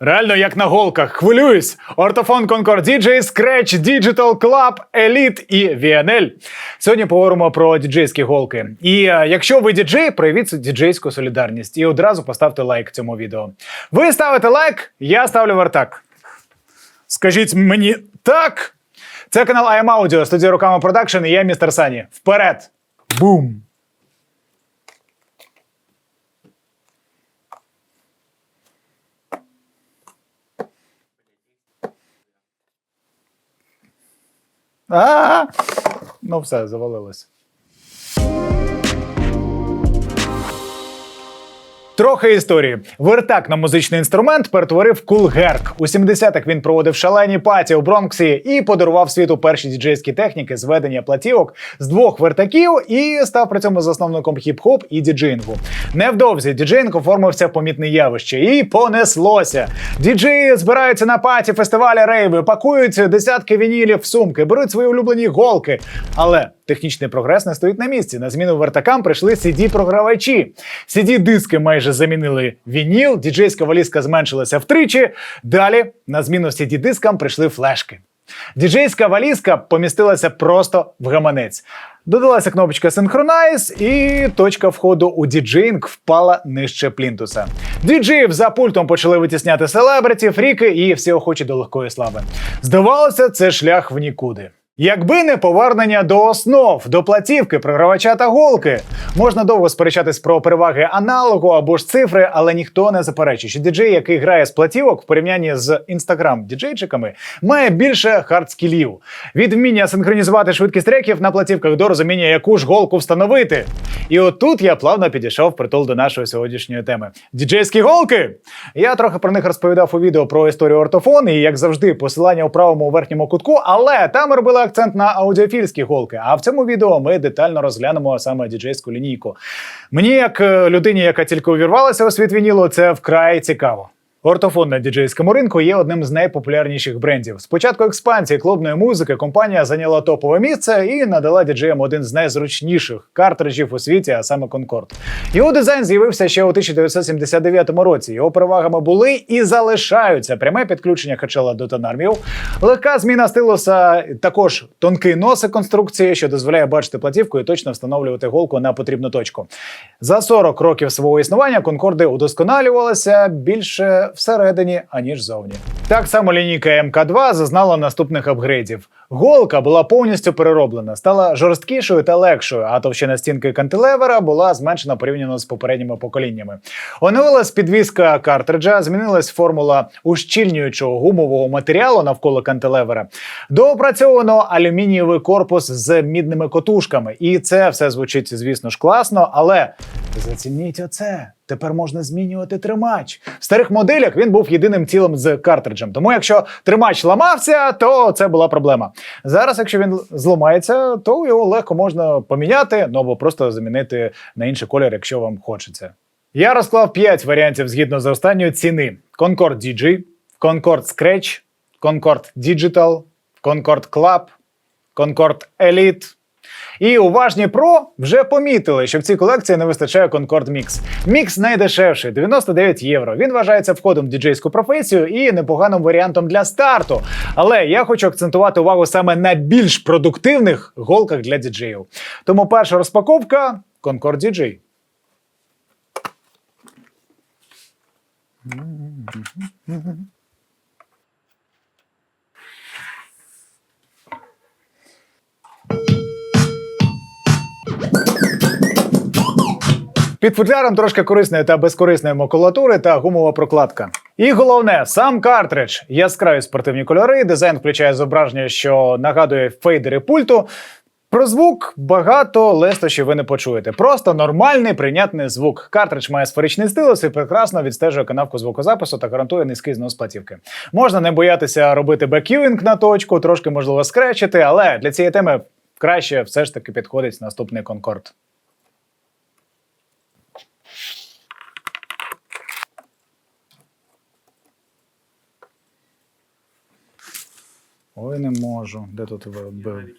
Реально, як на голках, хвилююсь. Ортофон Concord DJ, Scratch, Digital Club, Elite і VNL. Сьогодні поговоримо про діджейські голки. І е, якщо ви діджей, проявіть діджейську солідарність і одразу поставте лайк цьому відео. Ви ставите лайк, я ставлю вертак. Скажіть мені так. Це канал IM Audio, студія руками продакшн, і я містер Сані. Вперед! Бум! А, ну все, завалилось. Трохи історії. Вертак на музичний інструмент перетворив кулгерк. У 70-х він проводив шалені паті у Бронксі і подарував світу перші діджейські техніки зведення платівок з двох вертаків і став при цьому засновником хіп-хоп і діджеїнгу. Невдовзі діджеїнг оформився в помітне явище і понеслося. Діджеї збираються на паті, фестивалі, рейви, пакують десятки вінілів в сумки, беруть свої улюблені голки. Але технічний прогрес не стоїть на місці. На зміну вертакам прийшли CD-програвачі. CD-диски майже замінили вініл, діджейська валізка зменшилася втричі. Далі на зміну CD-дискам прийшли флешки. Діджейська валізка помістилася просто в гаманець. Додалася кнопочка Synchronize і точка входу у діджеїнг впала нижче плінтуса. Діджеїв за пультом почали витісняти селебриті, фріки і всі охочі до легкої слави. Здавалося, це шлях в нікуди. Якби не повернення до основ, до платівки, програвача та голки, можна довго сперечатись про переваги аналогу або ж цифри, але ніхто не заперечує, що діджей, який грає з платівок в порівнянні з інстаграм діджейчиками, має більше хардскілів. Від вміння синхронізувати швидкість треків на платівках до розуміння, яку ж голку встановити. І отут я плавно підійшов притул до нашої сьогоднішньої теми. Діджейські голки. Я трохи про них розповідав у відео про історію ортофон і, як завжди, посилання у правому верхньому кутку, але там ми робили акцент на аудіофільські голки. А в цьому відео ми детально розглянемо саме діджейську лінійку. Мені, як е, людині, яка тільки увірвалася у світ вінілу, це вкрай цікаво. Ортофон на діджейському ринку є одним з найпопулярніших брендів. Спочатку експансії клубної музики компанія зайняла топове місце і надала діджеям один з найзручніших картриджів у світі, а саме Concord. Його дизайн з'явився ще у 1979 році. Його перевагами були і залишаються пряме підключення хачела до тонармів, легка зміна стилуса, також тонкий носик конструкції, що дозволяє бачити платівку і точно встановлювати голку на потрібну точку. За 40 років свого існування конкорди удосконалювалися більше всередині, аніж зовні. Так само лінійка МК2 зазнала наступних апгрейдів. Голка була повністю перероблена, стала жорсткішою та легшою, а товщина стінки кантилевера була зменшена порівняно з попередніми поколіннями. Оновилась підвізка картриджа, змінилась формула ущільнюючого гумового матеріалу навколо кантилевера. Доопрацьовано алюмінієвий корпус з мідними котушками. І це все звучить, звісно ж, класно, але зацініть оце. Тепер можна змінювати тримач. В старих моделях він був єдиним цілим з картриджем. Тому якщо тримач ламався, то це була проблема. Зараз, якщо він зламається, то його легко можна поміняти, ну або просто замінити на інший колір, якщо вам хочеться. Я розклав 5 варіантів згідно з останньої ціни: Concord DJ, Concord Scratch, Concord Digital, Concord Club, Concord Elite. І уважні про вже помітили, що в цій колекції не вистачає Concord Mix. Мікс найдешевший 99 євро. Він вважається входом в діджейську професію і непоганим варіантом для старту. Але я хочу акцентувати увагу саме на більш продуктивних голках для діджеїв. Тому перша розпаковка Concord DJ. Під футляром трошки корисної та безкорисної макулатури та гумова прокладка. І головне, сам картридж. Яскраві спортивні кольори, дизайн включає зображення, що нагадує фейдери пульту. Про звук багато лестощів ви не почуєте. Просто нормальний прийнятний звук. Картридж має сферичний стилус і прекрасно відстежує канавку звукозапису та гарантує низький знос платівки. Можна не боятися робити бекюінг на точку, трошки можливо скречити, але для цієї теми краще все ж таки підходить наступний Конкорд. Ой, не можу. Де тут вибив?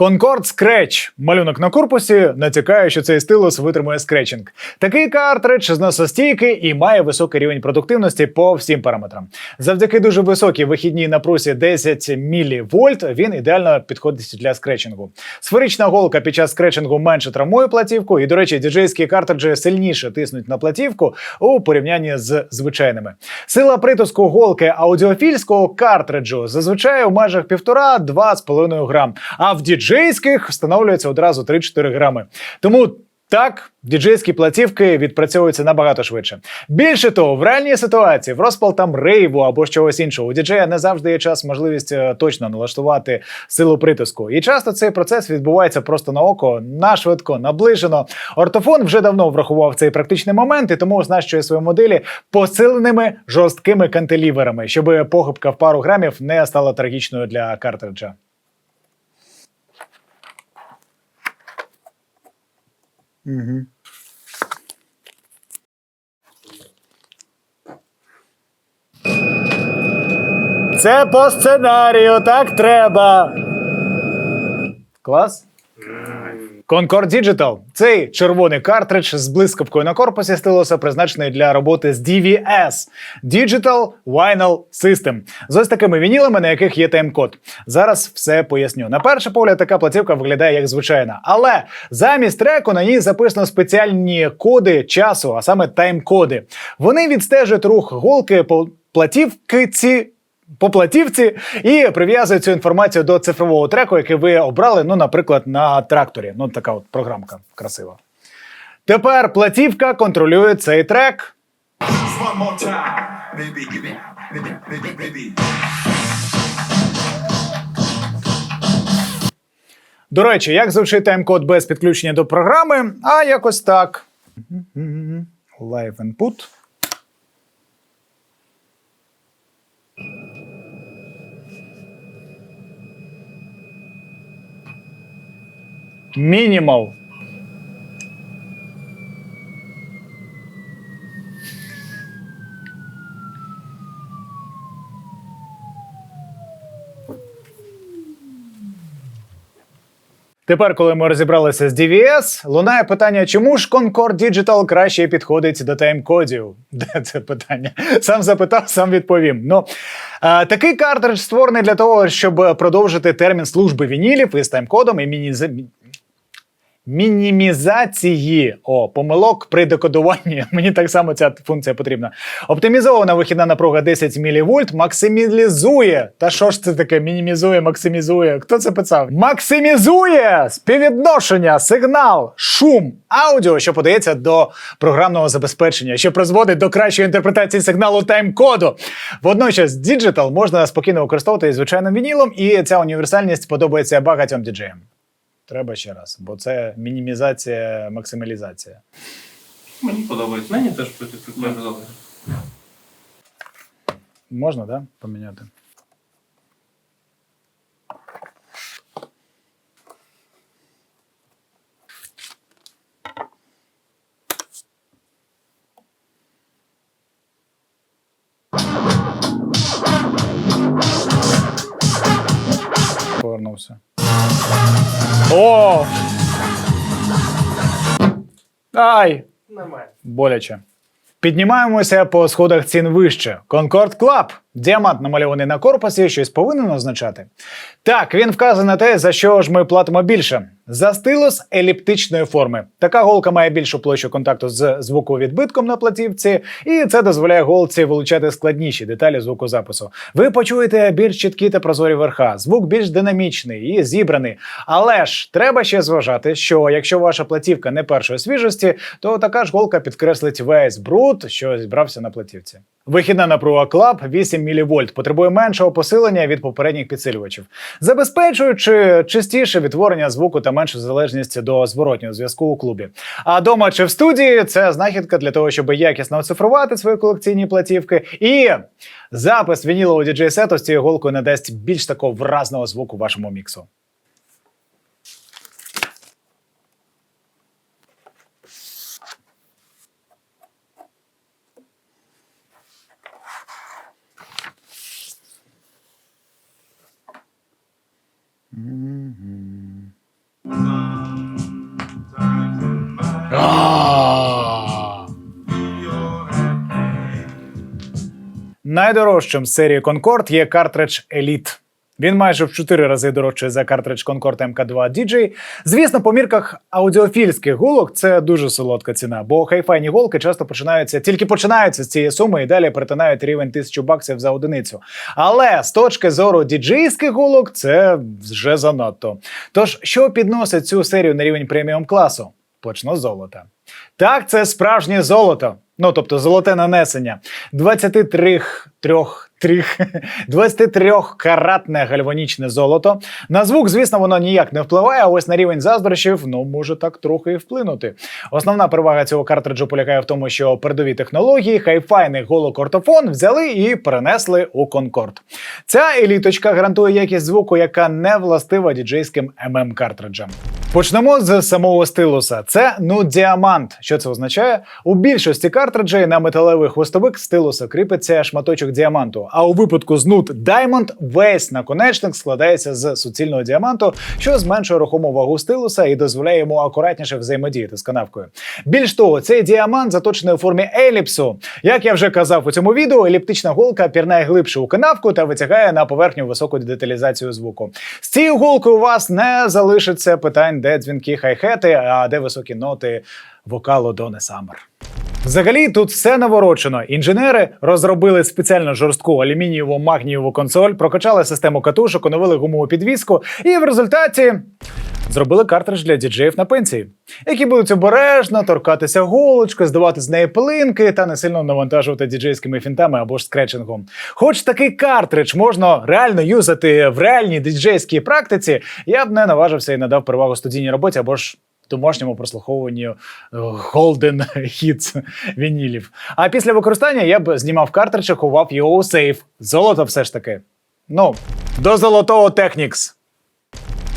Concord Scratch. Малюнок на корпусі натякає, що цей стилус витримує скретчинг. Такий картридж зносостійкий і має високий рівень продуктивності по всім параметрам. Завдяки дуже високій вихідній напрузі 10 мВ він ідеально підходить для скретчингу. Сферична голка під час скретчингу менше травмує платівку, і, до речі, діджейські картриджі сильніше тиснуть на платівку у порівнянні з звичайними. Сила притиску голки аудіофільського картриджу зазвичай у межах 1,5-2,5 грам, а в діджейських встановлюється одразу 3-4 грами. Тому так, діджейські платівки відпрацьовуються набагато швидше. Більше того, в реальній ситуації, в розпал там рейву або чогось іншого, у діджея не завжди є час можливість е, точно налаштувати силу притиску. І часто цей процес відбувається просто на око, нашвидко, наближено. Ортофон вже давно врахував цей практичний момент і тому оснащує свої моделі посиленими жорсткими кантиліверами, щоб похибка в пару грамів не стала трагічною для картриджа. Угу. Це по сценарію, так треба. Клас. Concord Digital – цей червоний картридж з блискавкою на корпусі стилуса, призначений для роботи з DVS – Digital Vinyl System, з ось такими вінілами, на яких є тайм-код. Зараз все поясню. На перший погляд, така платівка виглядає як звичайна, але замість треку на ній записано спеціальні коди часу, а саме тайм-коди. Вони відстежують рух голки по платівки по платівці і прив'язують цю інформацію до цифрового треку, який ви обрали, ну, наприклад, на тракторі. Ну, така от програмка красива. Тепер платівка контролює цей трек. До речі, як звучить тайм-код без підключення до програми? А якось так. Live input. Мінімал. Тепер, коли ми розібралися з DVS, лунає питання, чому ж Concord Digital краще підходить до тайм-кодів? Де це питання? Сам запитав, сам відповім. Ну е, такий картридж створений для того, щоб продовжити термін служби вінілів із тайм-кодом і міні... Мінімізації о, помилок при декодуванні. Мені так само ця функція потрібна. Оптимізована вихідна напруга 10 мВ максимізує. Та що ж це таке? Мінімізує, максимізує. Хто це писав? Максимізує співвідношення, сигнал, шум, аудіо, що подається до програмного забезпечення, що призводить до кращої інтерпретації сигналу тайм-коду. Водночас, Digital можна спокійно використовувати звичайним вінілом, і ця універсальність подобається багатьом діджеям. Треба ще раз, бо це мінімізація, максималізація. Мені подобається. Мені теж прикольно. Можна, да? Поміняти. Повернувся. О! Ай! Нормально. Боляче. Піднімаємося по сходах цін вище. Concord Club. Діамант намальований на корпусі, щось повинен означати. Так, він вказує на те, за що ж ми платимо більше. За стилус еліптичної форми. Така голка має більшу площу контакту з звуковідбитком на платівці, і це дозволяє голці вилучати складніші деталі звукозапису. Ви почуєте більш чіткі та прозорі верха, звук більш динамічний і зібраний. Але ж треба ще зважати, що якщо ваша платівка не першої свіжості, то така ж голка підкреслить весь бруд, що зібрався на платівці. Вихідна напруга Club 8 мВ потребує меншого посилення від попередніх підсилювачів, забезпечуючи чистіше відтворення звуку та меншу залежність до зворотнього зв'язку у клубі. А дома чи в студії це знахідка для того, щоб якісно оцифрувати свої колекційні платівки. І запис вінілового діджей сету з цією голкою надасть більш такого вразного звуку вашому міксу. Найдорожчим з серії Concord є картридж Elite. Він майже в 4 рази дорожчий за картридж Concord MK2 DJ. Звісно, по мірках аудіофільських гулок це дуже солодка ціна, бо хайфайні голки часто починаються, тільки починаються з цієї суми і далі перетинають рівень 1000 баксів за одиницю. Але з точки зору діджейських гулок це вже занадто. Тож, що підносить цю серію на рівень преміум класу? Почну з золота. Так, це справжнє золото. Ну, тобто золоте нанесення. 23 трьох 23-каратне гальванічне золото. На звук, звісно, воно ніяк не впливає, а ось на рівень заздрощів, ну, може так трохи і вплинути. Основна перевага цього картриджу полягає в тому, що передові технології, хайфайний голокортофон взяли і перенесли у Concord. Ця еліточка гарантує якість звуку, яка не властива діджейським mm картриджам. Почнемо з самого стилуса. Це ну діамант. Що це означає? У більшості картриджей на металевий хвостовик стилуса кріпиться шматочок діаманту. А у випадку з Nude Diamond весь наконечник складається з суцільного діаманту, що зменшує рухому вагу стилуса і дозволяє йому акуратніше взаємодіяти з канавкою. Більш того, цей діамант заточений у формі еліпсу. Як я вже казав у цьому відео, еліптична голка пірнає глибше у канавку та витягає на поверхню високу деталізацію звуку. З цією голкою у вас не залишиться питань, де дзвінки хай-хети, а де високі ноти вокалу Дони Саммер. Взагалі тут все наворочено. Інженери розробили спеціально жорстку алюмінієву магнієву консоль, прокачали систему катушок, оновили гумову підвіску, і в результаті зробили картридж для діджеїв на пенсії, які будуть обережно торкатися голочки, здавати з неї пилинки та не сильно навантажувати діджейськими фінтами або ж скретчингом. Хоч такий картридж можна реально юзати в реальній діджейській практиці, я б не наважився і надав перевагу студійній роботі або ж домашньому прослуховуванню е, Golden Hits вінілів. А після використання я б знімав картридж ховав його у сейф. Золото все ж таки. Ну, до золотого Technics.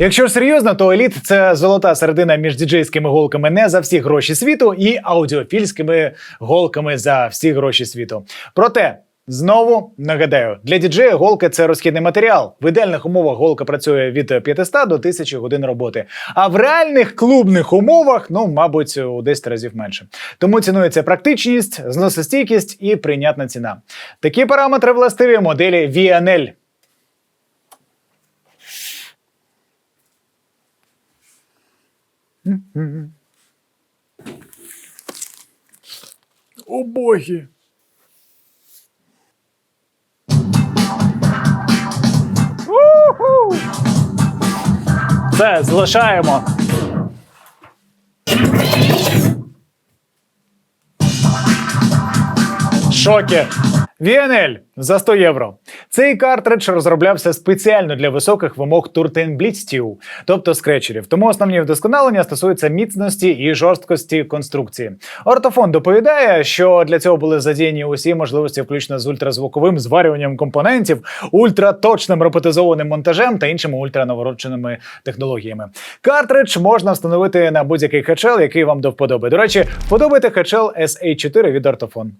Якщо серйозно, то еліт це золота середина між діджейськими голками не за всі гроші світу і аудіофільськими голками за всі гроші світу. Проте. Знову нагадаю, для діджея голка це розхідний матеріал. В ідеальних умовах голка працює від 500 до 1000 годин роботи. А в реальних клубних умовах, ну, мабуть, у 10 разів менше. Тому цінується практичність, зносостійкість і прийнятна ціна. Такі параметри властиві моделі VNL. О боги! Все, залишаємо. Шоки. VNL за 100 євро. Цей картридж розроблявся спеціально для високих вимог туртенблістів, тобто скречерів. Тому основні вдосконалення стосуються міцності і жорсткості конструкції. Ортофон доповідає, що для цього були задіяні усі можливості, включно з ультразвуковим зварюванням компонентів, ультраточним роботизованим монтажем та іншими ультранавороченими технологіями. Картридж можна встановити на будь-який хачел, який вам до вподоби. До речі, вподобайте хачел SA4 від Ортофон.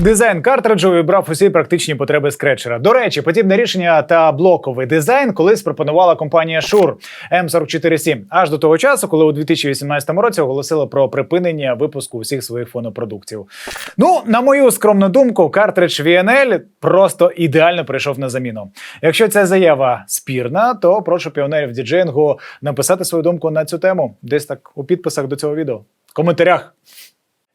Дизайн картриджу вибрав усі практичні потреби скретчера. До речі, подібне рішення та блоковий дизайн колись пропонувала компанія Shure M447, аж до того часу, коли у 2018 році оголосила про припинення випуску усіх своїх фонопродуктів. Ну, на мою скромну думку, картридж VNL просто ідеально прийшов на заміну. Якщо ця заява спірна, то прошу піонерів діджеїнгу написати свою думку на цю тему десь так у підписах до цього відео. В коментарях.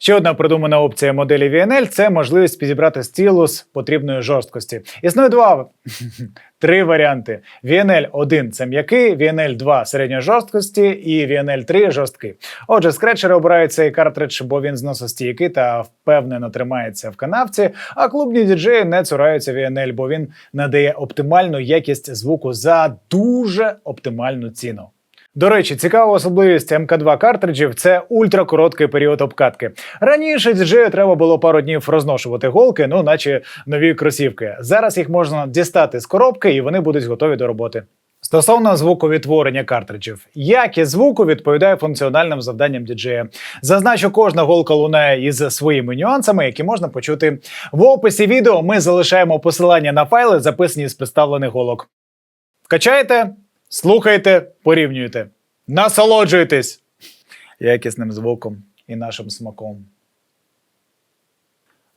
Ще одна придумана опція моделі VNL – це можливість підібрати стілус потрібної жорсткості. Існує два три варіанти: VNL 1 це м'який, VNL 2 середньої жорсткості і VNL 3 жорсткий. Отже, скретчери обирають цей картридж, бо він зносостійкий та впевнено тримається в канавці. А клубні діджеї не цураються VNL, бо він надає оптимальну якість звуку за дуже оптимальну ціну. До речі, цікава особливість МК2 картриджів це ультракороткий період обкатки. Раніше діджею треба було пару днів розношувати голки, ну наче нові кросівки. Зараз їх можна дістати з коробки, і вони будуть готові до роботи. Стосовно звуковідтворення картриджів, якість звуку відповідає функціональним завданням діджея. Зазначу, кожна голка лунає із своїми нюансами, які можна почути в описі відео. Ми залишаємо посилання на файли, записані з представлених голок. Качайте, слухайте, порівнюйте, насолоджуйтесь. якісним звуком і нашим смаком.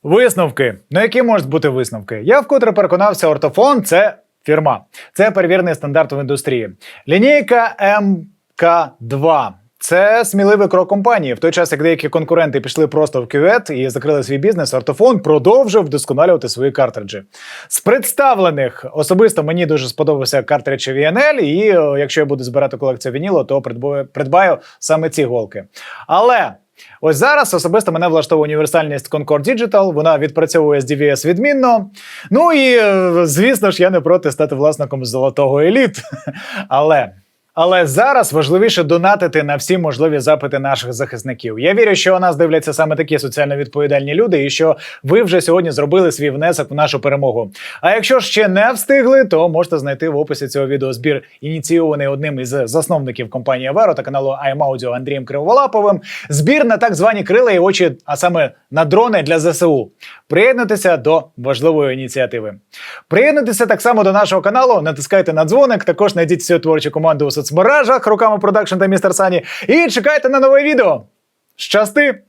Висновки. Ну, які можуть бути висновки? Я вкотре переконався, ортофон це фірма. Це перевірений стандарт в індустрії. Лінійка МК2. Це сміливий крок компанії. В той час, як деякі конкуренти пішли просто в кювет і закрили свій бізнес, ортофон продовжив вдосконалювати свої картриджі. З представлених особисто мені дуже сподобався картридж VNL, і е, якщо я буду збирати колекцію вінілу, то придбаю, придбаю саме ці голки. Але Ось зараз особисто мене влаштовує універсальність Concord Digital, вона відпрацьовує з DVS відмінно. Ну і е, звісно ж, я не проти стати власником золотого еліт. Але. Але зараз важливіше донатити на всі можливі запити наших захисників. Я вірю, що у нас дивляться саме такі соціально відповідальні люди, і що ви вже сьогодні зробили свій внесок в нашу перемогу. А якщо ще не встигли, то можете знайти в описі цього відео збір, ініційований одним із засновників компанії Аверо та каналу iMaudio Андрієм Криволаповим. Збір на так звані крила і очі, а саме на дрони для ЗСУ. Приєднуйтеся до важливої ініціативи. Приєднуйтеся так само до нашого каналу, натискайте на дзвоник. Також знайдіть всю творчу команду у соцмережах руками продакшн та містер Сані. І чекайте на нове відео. Щасти!